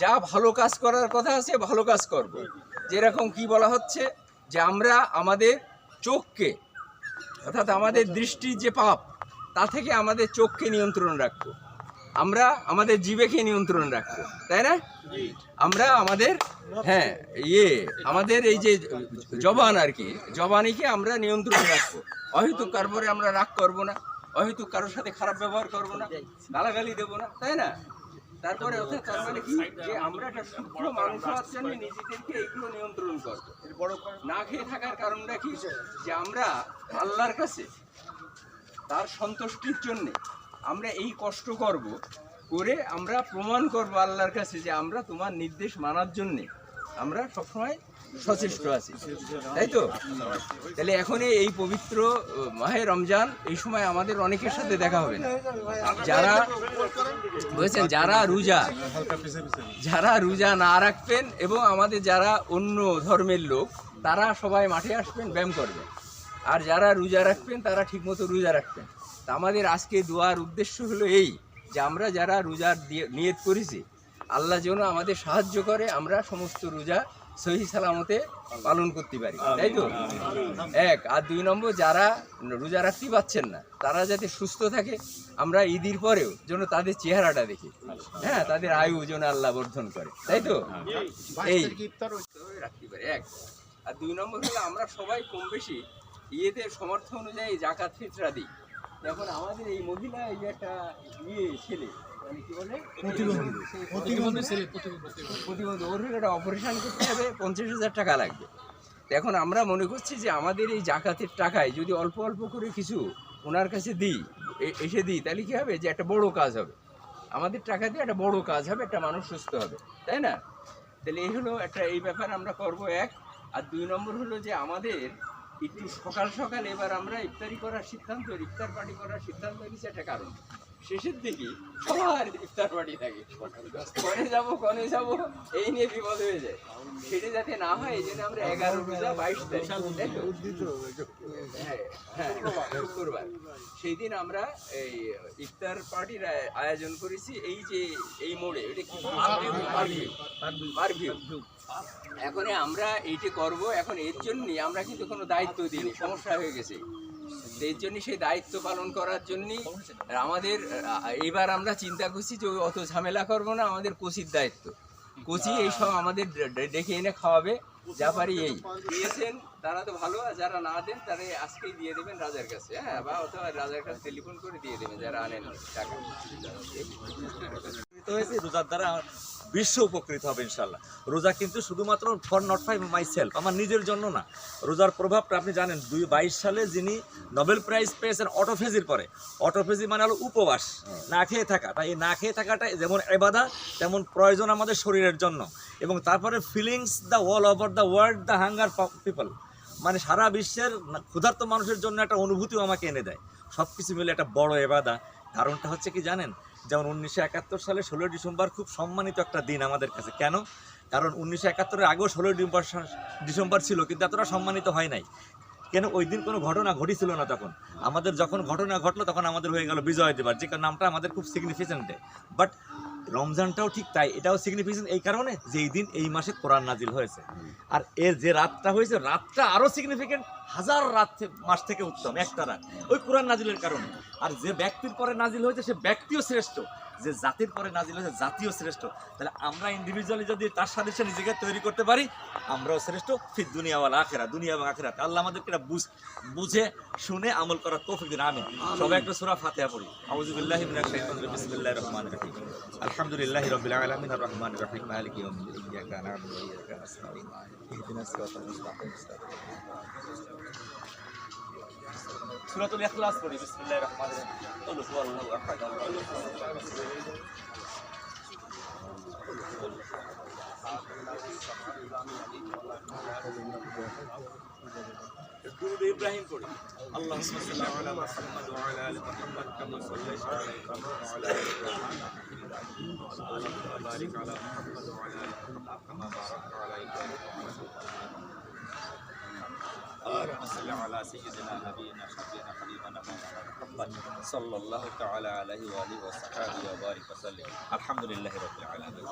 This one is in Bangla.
যা ভালো কাজ করার কথা আছে, ভালো কাজ করব। যেরকম কি বলা হচ্ছে যে আমরা আমাদের চোখকে, অর্থাৎ আমাদের দৃষ্টির যে পাপ, তা থেকে আমাদের চোখকে নিয়ন্ত্রণ রাখব। আমরা আমাদের জীবেকে নিয়ন্ত্রণ রাখব, তাই না? আমরা আমাদের হ্যাঁ ইয়ে আমাদের এই যে জবান আর কি, জবানিকে আমরা নিয়ন্ত্রণ রাখব। অহেতুক কারবারে আমরা রাগ করব না, অহেতুক কারোর সাথে খারাপ ব্যবহার করব না, গালাগালি দেবো না, তাই না? তারপরে অর্থাৎ তার মানে কি? যে আমরা একটা সূক্ষ্ম মাংস জন্য নিজেদেরকে এইগুলো নিয়ন্ত্রণ করব। না খেয়ে থাকার কারণটা কি? যে আমরা আল্লাহর কাছে তার সন্তুষ্টির জন্য আমরা এই কষ্ট করব করে আমরা প্রমাণ করব আল্লাহর কাছে যে আমরা তোমার নির্দেশ মানার জন্য আমরা সবসময় সচেষ্ট আছি। তাই তো? তাহলে এখন এই পবিত্র মাহে রমজান, এই সময় আমাদের অনেকের সাথে দেখা হবে না। যারা বুঝেছেন যারা রোজা যারা রোজা না রাখবেন এবং আমাদের যারা অন্য ধর্মের লোক, তারা সবাই মাঠে আসবেন, ব্যায়াম করবেন। আর যারা রোজা রাখবেন, তারা ঠিকমতো রোজা রাখবেন। তা আমাদের আজকে দোয়ার উদ্দেশ্য হলো এই, যে আমরা যারা দিয়ে নিয়ত করেছি আল্লাহ যেন আমাদের সাহায্য করে আমরা সমস্ত রোজা সহি সালামতে পালন করতে পারি। তাই তো? এক আর দুই নম্বর যারা রোজা রাখতে পাচ্ছেন না তারা যাতে সুস্থ থাকে আমরা ঈদের পরেও যেন তাদের চেহারাটা দেখি। হ্যাঁ তাদের আয়ু যেন আল্লাহ বর্ধন করে। তাই তো? এই রাখতে পারি এক। আর দুই নম্বর হলো আমরা সবাই কম বেশি ইয়েতে সমর্থ অনুযায়ী জাকাত ফিতরা দিই। এখন আমাদের এই মহিলা এই একটা ইয়ে ছেলে প্রতিবন্ধী। ওর একটা অপারেশন করতে হবে পঞ্চাশ হাজার টাকা লাগবে। এখন আমরা মনে করছি যে আমাদের এই জাকাতের টাকায় যদি অল্প অল্প করে কিছু ওনার কাছে দিই এসে দিই তাহলে কি হবে? যে একটা বড় কাজ হবে। আমাদের টাকা দিয়ে একটা বড় কাজ হবে একটা মানুষ সুস্থ হবে। তাই না? তাহলে এই হলো একটা এই ব্যাপার আমরা করব এক। আর দুই নম্বর হলো যে আমাদের একটু সকাল সকাল এবার আমরা ইফতারি করার সিদ্ধান্ত ইফতার পার্টি করার সিদ্ধান্ত নিয়েছি একটা কারণ। শেষের দিকে সবার ইফতার পার্টি থাকে। কনে যাব কনে যাব এই নিয়ে বিপদ হয়ে যায়। সেটা যাতে না হয় এই জন্য আমরা এগারো রোজা বাইশ তারিখ? হ্যাঁ, হ্যাঁ, শুক্রবার। সেই দিন আমরা এই ইফতার পার্টির আয়োজন করেছি এই যে এই মোড়ে এটা কি? এখন আমরা এইটি করব এখন এর জন্য আমরা কিন্তু কোনো দায়িত্ব দিইনি সমস্যা হয়ে গেছে। এর জন্য সেই দায়িত্ব পালন করার জন্য আমাদের, এবার আমরা চিন্তা করছি যে অত ঝামেলা করব না, আমাদের কোচির দায়িত্ব। কোচি এইসব আমাদের ডে- ডে- ডেকে এনে খাওয়াবে, যা পারি এই। দিয়েছেন, তারা তো ভালো, আর যারা না দেন, তারা আজকেই দিয়ে দেবেন রাজার কাছে হ্যাঁ? বা অথবা রাজার কাছে টেলিফোন করে দিয়ে দেবেন, যারা আনেন টাকা। রোজার দ্বারা বিশ্ব উপকৃত হবে ইনশাল্লাহ রোজা কিন্তু শুধুমাত্র ফর নট ফাই মাই সেলফ আমার নিজের জন্য না। রোজার প্রভাবটা আপনি জানেন, দুই বাইশ সালে যিনি নোবেল প্রাইজ পেয়েছেন অটোফেজির পরে, অটোফেজি মানে হলো উপবাস, না খেয়ে থাকা। তাই এই না খেয়ে থাকাটা যেমন এবাদা, তেমন প্রয়োজন আমাদের শরীরের জন্য। এবং তারপরে feelings the wall over the world the hunger people মানে সারা বিশ্বের ক্ষুধার্ত মানুষের জন্য একটা অনুভূতিও আমাকে এনে দেয়। সব কিছু মিলে একটা বড় এবাদা। কারণটা হচ্ছে কি জানেন? যেমন উনিশশো একাত্তর সালে ষোলোই ডিসেম্বর খুব সম্মানিত একটা দিন আমাদের কাছে। কেন? কারণ উনিশশো একাত্তরের আগেও ষোলোই ডিসেম্বর ডিসেম্বর ছিল, কিন্তু এতটা সম্মানিত হয় নাই। কেন? ওই দিন কোনো ঘটনা ঘটিছিল না তখন। আমাদের যখন ঘটনা ঘটলো, তখন আমাদের হয়ে গেল বিজয় দেবার যে নামটা আমাদের খুব সিগনিফিকেন্ট বাট রমজানটাও ঠিক তাই এটাও সিগনিফিকেন্ট এই কারণে যে এই দিন এই মাসে কোরআন নাজিল হয়েছে। আর এর যে রাতটা হয়েছে রাতটা আরও সিগনিফিকেন্ট হাজার রাত মাস থেকে উত্তম একটা রাত। ওই কোরআন নাজিলের কারণে। আর যে ব্যক্তির পরে নাজিল হয়েছে সে ব্যক্তিও শ্রেষ্ঠ। যে জাতির পরে নাজিল হয়েছে জাতীয় শ্রেষ্ঠ। তাহলে আমরা ইন্ডিভিজুয়ালি যদি তার সাথে সে নিজেকে তৈরি করতে পারি আমরাও শ্রেষ্ঠ ফির দুনিয়াওয়ালা আখেরা দুনিয়া এবং আখেরাত। আল্লাহ আমাদেরকে এটা বুঝ বুঝে শুনে আমল করার তৌফিক দিন আমিন। সবাই একটা সূরা ফাতিহা পড়ি। মিনাশ শাইতানির রাজিম। বিসমিল্লাহির রহমানির রহিম। আলহামদুলিল্লাহি রাব্বিল আলামিন। আর রহমানির রহিম। মালিকি ইয়াউমিদ্দিন। ইয়াকা না'বুদু ওয়া ইয়াকা নাস্তাঈন। ইহদিনাস সিরাতাল মুস্তাকিম। সূরাতুল ইখলাস পড়ি, বিসমিল্লাহির রহমানির রহিম। কুল হুয়াল্লাহু আহাদ আল্লাহুস ইব্রাহিম পড়ি। আল্লাহুম্মা সাল্লি আলা মুহাম্মাদ ওয়া আলা আলি মুহাম্মাদ কামা সাল্লাইতা আলা ইব্রাহিম ওয়া আলা আলা মুহাম্মাদ صل على سيدنا نبينا شفيعنا حبيبنا محمد صلى الله تعالى عليه وآله وصحبه وبارك وسلم. الحمد لله رب العالمين.